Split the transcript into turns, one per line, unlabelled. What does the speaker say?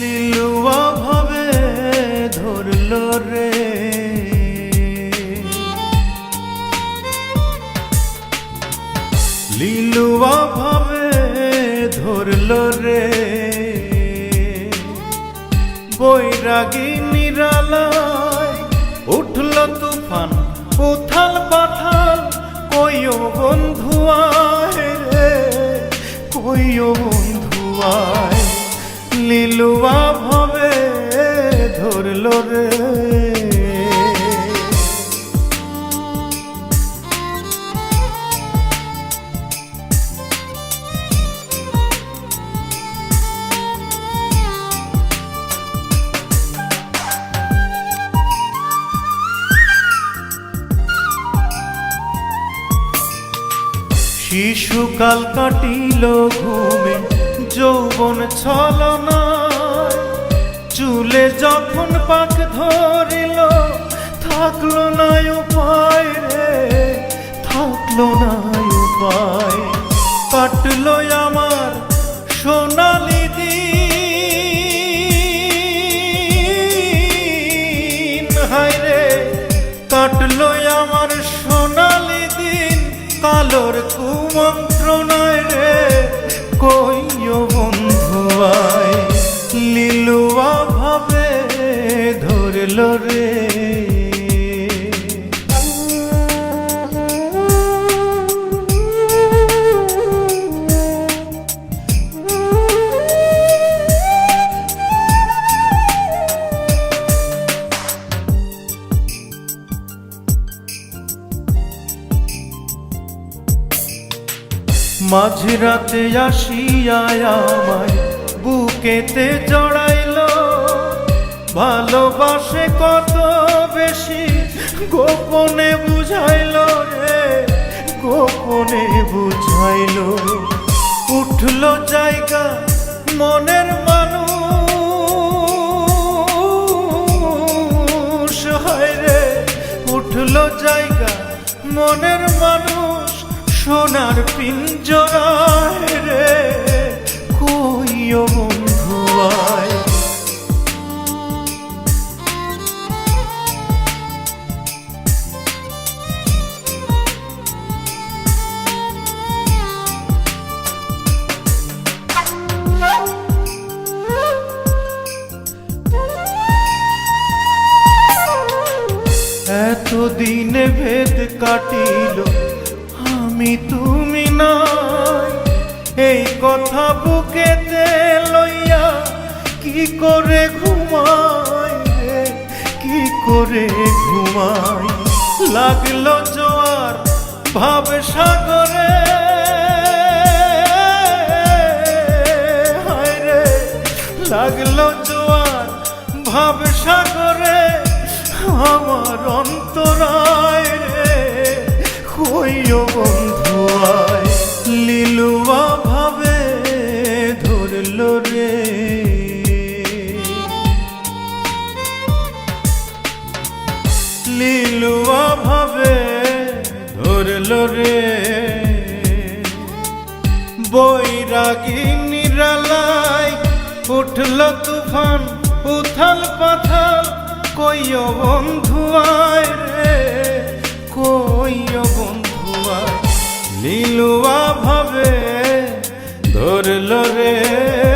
লিলুয়া ভাবে ধরল রে। লিলুয়া ভাবে ধরল রে। বৈরাগী নিরালয় উঠল তুফান, উথাল পাথাল, কইও বন্ধুয়া রে, কইও বন্ধুয়া লিলুয়া ভাবে ধরল রে। শিশুকাল কাটিল ঘুমে যৌবন ছলনায় চুলে যখন পাক ধরিল, থাকল না উপায় রে, থাকল না উপায়। কাটলো আমার সোনালি দিন। হায় রে, কাটলো আমার সোনালি দিন। কালোর কুমন্ত্রণায় রে, কইও বন্ধুয়ায় লিলুয়া ভাবে ধরল রে। মাঝরাতে আসিয়ায় আমায় বুকেতে জড়াইল ভালোবাসে কত বেশি? গোপনে বুঝাইল রে, গোপনে বুঝাইল। উঠল জায়গা মনের মানুষ, হয় রে। উঠল জায়গা মনের মানুষ, সোনার পিঞ্জরায় রে। কইও বন্ধু আয়। এতদিন ভেদ কাটিল, আমি তুমি নাই এই কথা বুকেতে লইয়া কি করে ঘুমাই কি করে ঘুমাই? লাগল জোয়ার ভাব সাগরে। লাগল জোয়ার ভাব সাগরে। আমার অন্তরায় রে, কইও বন্ধু আয়, লিলুয়া ভাবে ধরল রে। লিলুয়া ভাবে ধরল রে। বৈরাগী নিরালায় উঠল তুফান পাথাল কইও বন্ধুয়ায় রে কইও বন্ধু আয় নীলুয়া ভাবে ধরল রে।